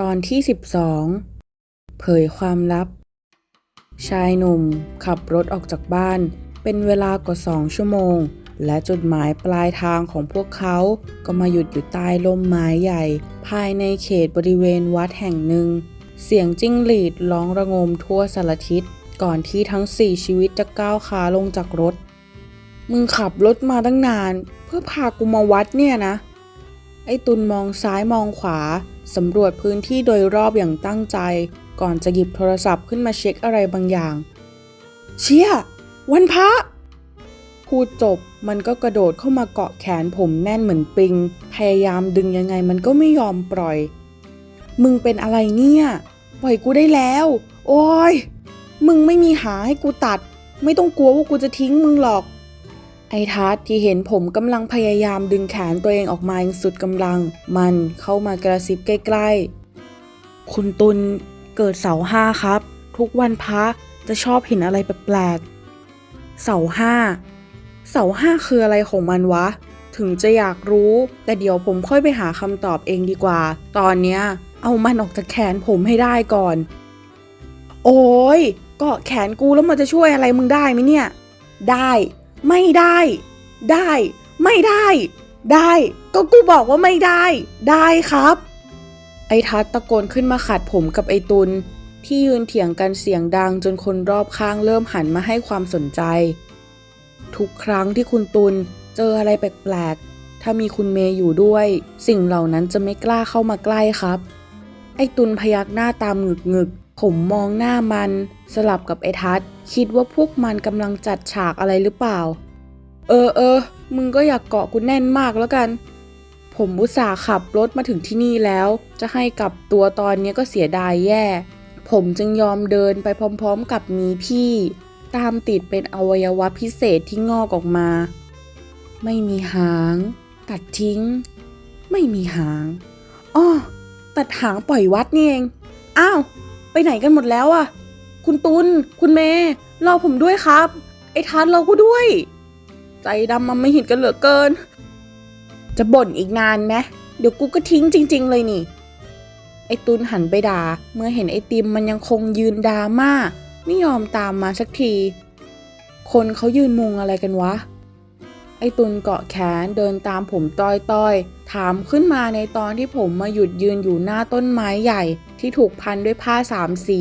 ตอนที่ 12 เผยความลับ ชายหนุ่มขับรถออกจากบ้าน เป็นเวลากว่าสองชั่วโมง และจุดหมายปลายทางของพวกเขาก็มาหยุดอยู่ใต้ร่มไม้ใหญ่ ภายในเขตบริเวณวัดแห่งหนึ่ง เสียงจิ้งหรีดร้องระงมทั่วสารทิศ ก่อนที่ทั้งสี่ชีวิตจะก้าวขาลงจากรถ มึงขับรถมาตั้งนาน เพื่อพากูมาวัดเนี่ยนะ อ้ตุนมองซ้ายมองขวาสำรวจพื้นที่โดยรอบอย่างตั้งใจ ก่อนจะหยิบโทรศัพท์ขึ้นมาเช็คอะไรบางอย่าง เชี่ย วันพระพูดจบมันก็กระโดดเข้ามาเกาะแขนผมแน่นเหมือนปิง พยายามดึงยังไงมันก็ไม่ยอมปล่อย มึงเป็นอะไรเนี่ย ปล่อยกูได้แล้ว โอ้ย มึงไม่มีหาให้กูตัด ไม่ต้องกลัวว่ากูจะทิ้งมึงหรอก ไอทัศที่เห็นผมกำลังพยายามดึงแขนตัวเองออกมาอย่างสุดกำลัง มันเข้ามากระซิบใกล้ๆ คุณตุลเกิดเสาห้าครับ ทุกวันพระจะชอบเห็นอะไรแปลกๆ เสาห้า เสาห้าคืออะไรของมันวะ ถึงจะอยากรู้ แต่เดี๋ยวผมค่อยไปหาคำตอบเองดีกว่า ตอนเนี้ยเอามันออกจากแขนผมให้ได้ก่อน โอ้ยเกาะแขนกูแล้วมันจะช่วยอะไรมึงได้ไหมเนี่ย ได้ ไม่ได้ ได้ ไม่ได้ ได้ ก็กูบอกว่าไม่ได้ ได้ครับ ไอ้ทัศตะโกนขึ้นมาขัดผมกับไอ้ตุลที่ยืนเถียงกันเสียงดังจนคนรอบข้างเริ่มหันมาให้ความสนใจ ทุกครั้งที่คุณตุลเจออะไรแปลกๆ ถ้ามีคุณเมย์อยู่ด้วย สิ่งเหล่านั้นจะไม่กล้าเข้ามาใกล้ครับ ไอ้ตุลพยักหน้าตามหงึกหงึก ผมมองหน้ามันสลับกับไอ้ทัศคิดว่าพวกมันกำลังจัดฉากอะไรหรือเปล่า เออเออ มึงก็อยากเกาะกูแน่นมากแล้วกัน ผมอุตส่าห์ขับรถมาถึงที่นี่แล้ว จะให้กลับตัวตอนนี้ก็เสียดายแย่ ผมจึงยอมเดินไปพร้อมๆกับมีพี่ ตามติดเป็นอวัยวะพิเศษที่งอกออกมา ไม่มีหาง ตัดทิ้ง ไม่มีหาง อ้อ ตัดหางปล่อยวัดนี่เอง อ้าว ไปไหนกันหมดแล้วอะคุณตุลคุณเมย์รอผมด้วยครับ ไอ้ทันเราก็ด้วย ใจดำมันไม่เห็นกันเหลือเกิน จะบ่นอีกนานไหมเดี๋ยวกูก็ทิ้งจริง ๆ เลยนี่ ไอ้ตุลหันไปด่า เมื่อเห็นไอ้ติมมันยังคงยืนดราม่าไม่ยอมตามมาสักที คนเขายืนมุงอะไรกันวะ ไอ้ตุลเกาะแขนเดินตามผมต้อยๆ ถามขึ้นมาในตอนที่ผมมาหยุดยืนอยู่หน้าต้นไม้ใหญ่ที่ถูกพันด้วยผ้าสามสี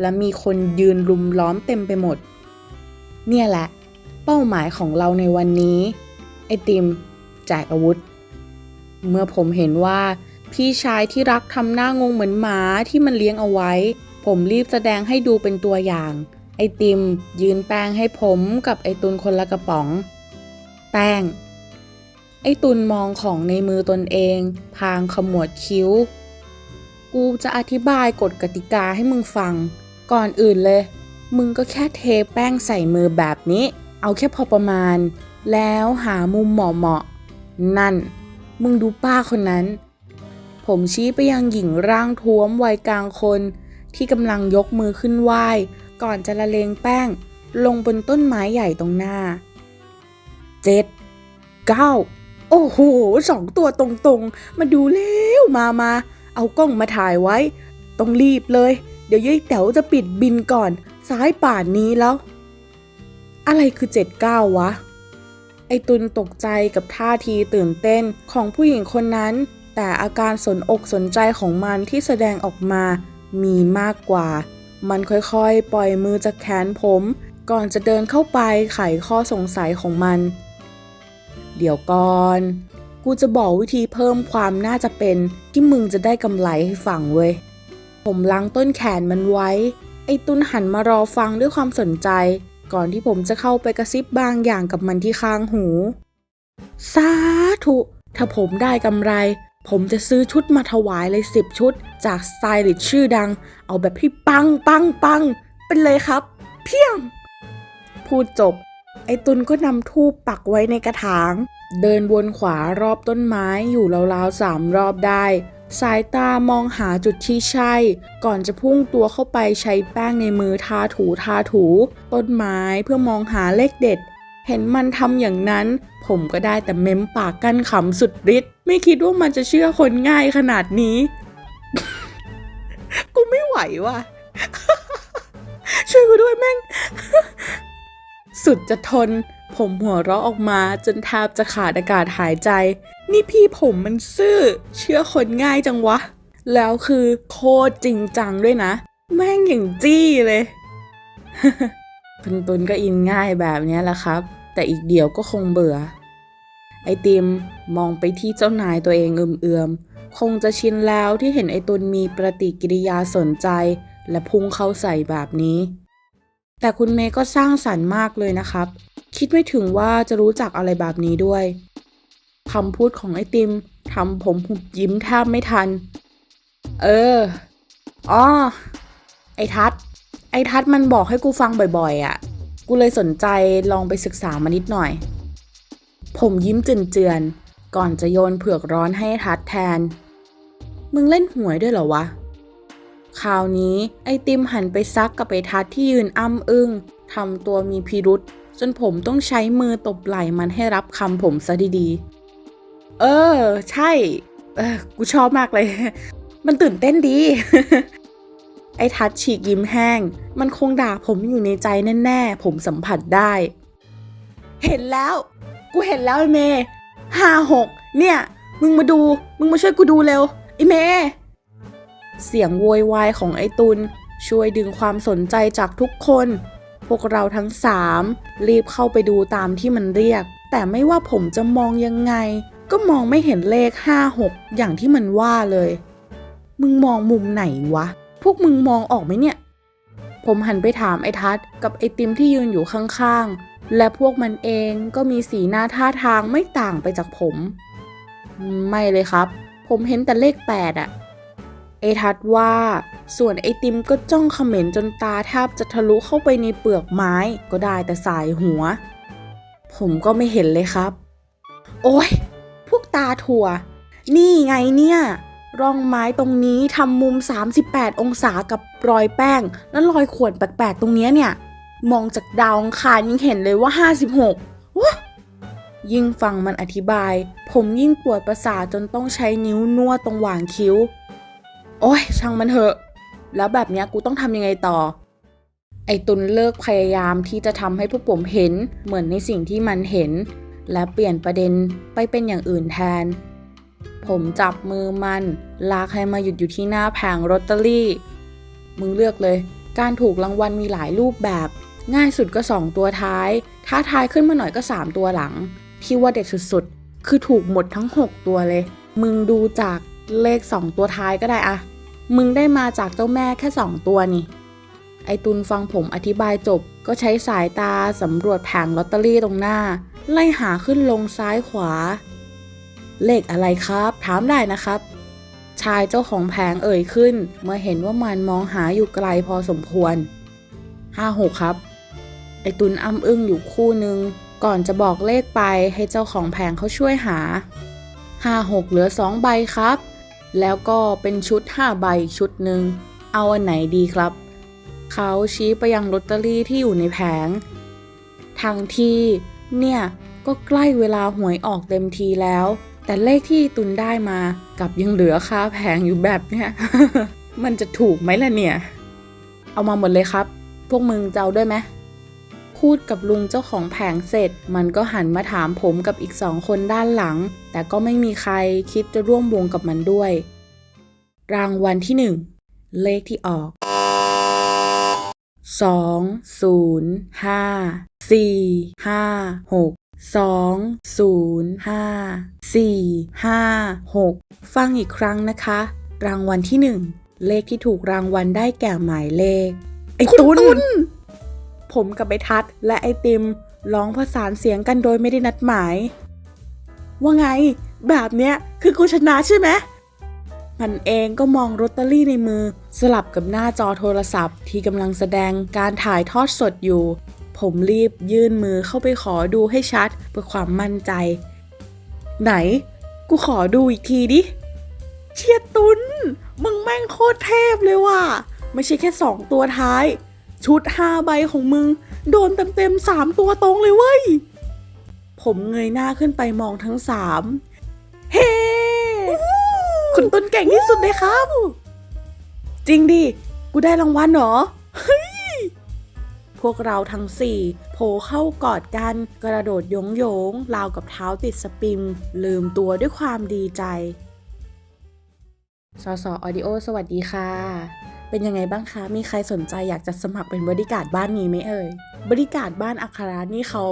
และมีคนยืนลุมล้อมเต็มไปหมด เนี่ยแหละ เป้าหมายของเราในวันนี้ ไอติม แจกอาวุธ เมื่อผมเห็นว่าพี่ชายที่รักทำหน้างงเหมือนหมาที่มันเลี้ยงเอาไว้ ผมรีบแสดงให้ดูเป็นตัวอย่าง ไอติม ยืนแป้งให้ผมกับไอตุนคนละกระป๋อง แป้ง ไอตุนมองของในมือตนเอง พางขมวดคิ้ว กูจะอธิบายกฎกติกาให้มึงฟัง ก่อนอื่นเลย มึงก็แค่เทแป้งใส่มือแบบนี้ เอาแค่พอประมาณ แล้วหามุมเหมาะๆ นั่น มึงดูป้าคนนั้น ผมชี้ไปยังหญิงร่างท้วมวัยกลางคน ที่กำลังยกมือขึ้นไหว้ ก่อนจะละเลงแป้ง ลงบนต้นไม้ใหญ่ตรงหน้าเจ็ดเก้า โอ้โหสองตัวตรงๆ มาดูเร็วมามา เอากล้องมาถ่ายไว้ ต้องรีบเลย เดี๋ยวยายแต๋วจะปิดบินก่อน ซ้ายป่านนี้แล้ว อะไรคือเจ็ดเก้าวะ ไอตุนตกใจกับท่าทีตื่นเต้นของผู้หญิงคนนั้น แต่อาการสนอกสนใจของมันที่แสดงออกมา มีมากกว่า มันค่อยๆ ปล่อยมือจากแขนผม ก่อนจะเดินเข้าไปไขข้อสงสัยของมัน เดี๋ยวก่อน กูจะบอกวิธีเพิ่มความน่าจะเป็นที่มึงจะได้กำไรให้ฟังเว้ย ผมล้างต้นแขนมันไว้ ไอ้ตุนหันมารอฟังด้วยความสนใจ ก่อนที่ผมจะเข้าไปกระซิบบางอย่างกับมันที่ข้างหู สาธุ ถ้าผมได้กำไร ผมจะซื้อชุดมาถวายเลยสิบชุด จากสไตลิสต์ชื่อดัง เอาแบบที่ปังปังปังเป็นเลยครับ เพียงพูดจบ ไอตุนก็นำทูปปักไว้ในกระถาง เดินวนขวารอบต้นไม้อยู่ราวๆสามรอบได้ สายตามองหาจุดที่ใช่ ก่อนจะพุ่งตัวเข้าไปใช้แป้งในมือทาถูทาถู ต้นไม้เพื่อมองหาเลขเด็ด เห็นมันทำอย่างนั้น ผมก็ได้แต่เม้มปากกั้นขำสุดฤทธิ์ไม่คิดว่ามันจะเชื่อคนง่ายขนาดนี้ กูไหวว่ะช่วยกูด้วยแม่ง สุดจะทน ผมหัวเราะออกมาจนแทบจะขาดอากาศหายใจ นี่พี่ผมมันซื่อ เชื่อคนง่ายจังวะ แล้วคือโคตรจริงจังด้วยนะ แม่งอย่างจี้เลยคุณตุนก็อินง่ายแบบนี้แหละครับ แต่อีกเดี๋ยวก็คงเบื่อ ไอติมมองไปที่เจ้านายตัวเองเอื่มๆ คงจะชินแล้วที่เห็นไอตุนมีปฏิกิริยาสนใจ และพุ่งเข้าใส่แบบนี้ แต่คุณเมย์ก็สร้างสรรค์มากเลยนะครับ คิดไม่ถึงว่าจะรู้จักอะไรแบบนี้ด้วยคำพูดของไอติมทำผมหุบยิ้มแทบไม่ทัน เอออ๋อไอทัศไอทัศมันบอกให้กูฟังบ่อยๆอะ่ะ กูเลยสนใจลองไปศึกษามานิดหน่อย ผมยิ้มเจือนๆก่อนจะโยนเผือกร้อนให้ทัดแทน มึงเล่นหวยด้วยเหรอวะ คราวนี้ไอติมหันไปซักกับไอทัดที่ยืนอ้ำอึง้งทำตัวมีพิรุษจนผมต้องใช้มือตบไหล่มันให้รับคำผมซะดีๆ เออ ใช่ เออ กูชอบมากเลย มันตื่นเต้นดี ไอทัดฉีกยิ้มแห้ง มันคงด่าผมอยู่ในใจแน่ๆ ผมสัมผัสได้ เห็นแล้ว กูเห็นแล้วไอเมห้าหกเนี่ย มึงมาดู มึงมาช่วยกูดูเร็วไอเม เสียงโวยวายของไอตุลช่วยดึงความสนใจจากทุกคน พวกเราทั้งสามรีบเข้าไปดูตามที่มันเรียก แต่ไม่ว่าผมจะมองยังไง ก็มองไม่เห็นเลขห้าหกอย่างที่มันว่าเลย มึงมองมุมไหนวะ พวกมึงมองออกไหมเนี่ย ผมหันไปถามไอ้ทัศน์กับไอติมที่ยืนอยู่ข้างๆ และพวกมันเองก็มีสีหน้าท่าทางไม่ต่างไปจากผม ไม่เลยครับ ผมเห็นแต่เลขแปดอะ ไอทัศน์ว่า ส่วนไอติมก็จ้องเขม็นจนตาแทบจะทะลุเข้าไปในเปลือกไม้ก็ได้แต่สายหัว ผมก็ไม่เห็นเลยครับ โอ้ย พวกตาถั่ว นี่ไงเนี่ย ร่องไม้ตรงนี้ทำมุม 38 องศากับรอยแป้ง แล้วรอยขวดแปลกๆ ตรงเนี้ยเนี่ย มองจากดาวองคารยิ่งเห็นเลยว่า 56ว้ายิ่งฟังมันอธิบาย ผมยิ่งปวดประสาทจนต้องใช้นิ้วนวดตรงหว่างคิ้ว โอ้ยช่างมันเถอะ แล้วแบบเนี้ยกูต้องทำยังไงต่อ ไอตุนเลิกพยายามที่จะทำให้พวกผมเห็นเหมือนในสิ่งที่มันเห็น และเปลี่ยนประเด็นไปเป็นอย่างอื่นแทน ผมจับมือมัน ลากให้มาหยุดอยู่ที่หน้าแผงลอตเตอรี่ มึงเลือกเลย การถูกรางวัลมีหลายรูปแบบ ง่ายสุดก็ 2 ตัวท้ายถ้าทายขึ้นมาหน่อยก็ 3 ตัวหลัง ที่ว่าเด็ดสุดๆ คือถูกหมดทั้ง 6 ตัวเลย มึงดูจาก เลข 2 ตัวท้ายก็ได้อะมึงได้มาจากเจ้าแม่แค่ 2 ตัวนี่ ไอตุนฟังผมอธิบายจบ ก็ใช้สายตาสำรวจแผงลอตเตอรี่ตรงหน้า ไล่หาขึ้นลงซ้ายขวา เลขอะไรครับ ถามได้นะครับ ชายเจ้าของแผงเอ่ยขึ้น เมื่อเห็นว่ามันมองหาอยู่ไกลพอสมควรห้าหกครับ ไอตุนอ้ำอึ้งอยู่คู่นึง ก่อนจะบอกเลขไปให้เจ้าของแผงเขาช่วยหาห้าหกเหลือสองใบครับ แล้วก็เป็นชุดห้าใบอีกชุดหนึ่ง เอาอันไหนดีครับ เขาชี้ไปยังลอตเตอรี่ที่อยู่ในแผง ทางที่ เนี่ย ก็ใกล้เวลาหวยออกเต็มทีแล้ว แต่เลขที่ตุนได้มากับยังเหลือค่าแพงอยู่แบบเนี้ย มันจะถูกไหมล่ะเนี่ย เอามาหมดเลยครับ พวกมึงจะเอาด้วยไหมพูดกับลุงเจ้าของแผงเสร็จ มันก็หันมาถามผมกับอีกสองคนด้านหลัง แต่ก็ไม่มีใครคิดจะร่วมวงกับมันด้วย รางวัลที่หนึ่งเลขที่ออกสองศูนย์ห้าสี่ห้าหกสองศูนย์ห้าสี่ห้าหกฟังอีกครั้งนะคะ รางวัลที่หนึ่งเลขที่ถูกรางวัลได้แก่หมายเลข ไอ้ตุนผมกับไอ้ทัศน์และไอติมร้องผสานเสียงกันโดยไม่ได้นัดหมาย ว่าไง แบบเนี้ยคือกูชนะใช่ไหม มันเองก็มองลอตเตอรี่ในมือ สลับกับหน้าจอโทรศัพท์ ที่กำลังแสดงการถ่ายทอดสดอยู่ ผมรีบยื่นมือเข้าไปขอดูให้ชัดเพื่อความมั่นใจ ไหน กูขอดูอีกทีดิ เชียตุน มึงแม่งโคตรเทพเลยว่ะ ไม่ใช่แค่สองตัวท้าย ชุดห้าใบของมึง โดนเต็มๆสามตัวตรงเลยเว้ย ผมเงยหน้าขึ้นไปมองทั้งสาม เฮ้ คุณตุนเก่งที่สุดเลยครับ จริงดิ กูได้รางวัลเหรอ เฮ้ย พวกเราทั้งสี่โผล่เข้ากอดกัน กระโดดโยงโยงราวกับเท้าติดสปริงลืมตัวด้วยความดีใจ สอสออดิโอ สวัสดีค่ะ เป็นยังไงบ้างคะ มีใครสนใจอยากจะสมัครเป็นบริการบ้านนี้ไหมเอ่ย บริการบ้านอัครานี่เขา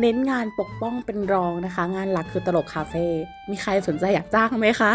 เน้นงานปกป้องเป็นรองนะคะ งานหลักคือตลกคาเฟ่ มีใครสนใจอยากจ้างไหมคะ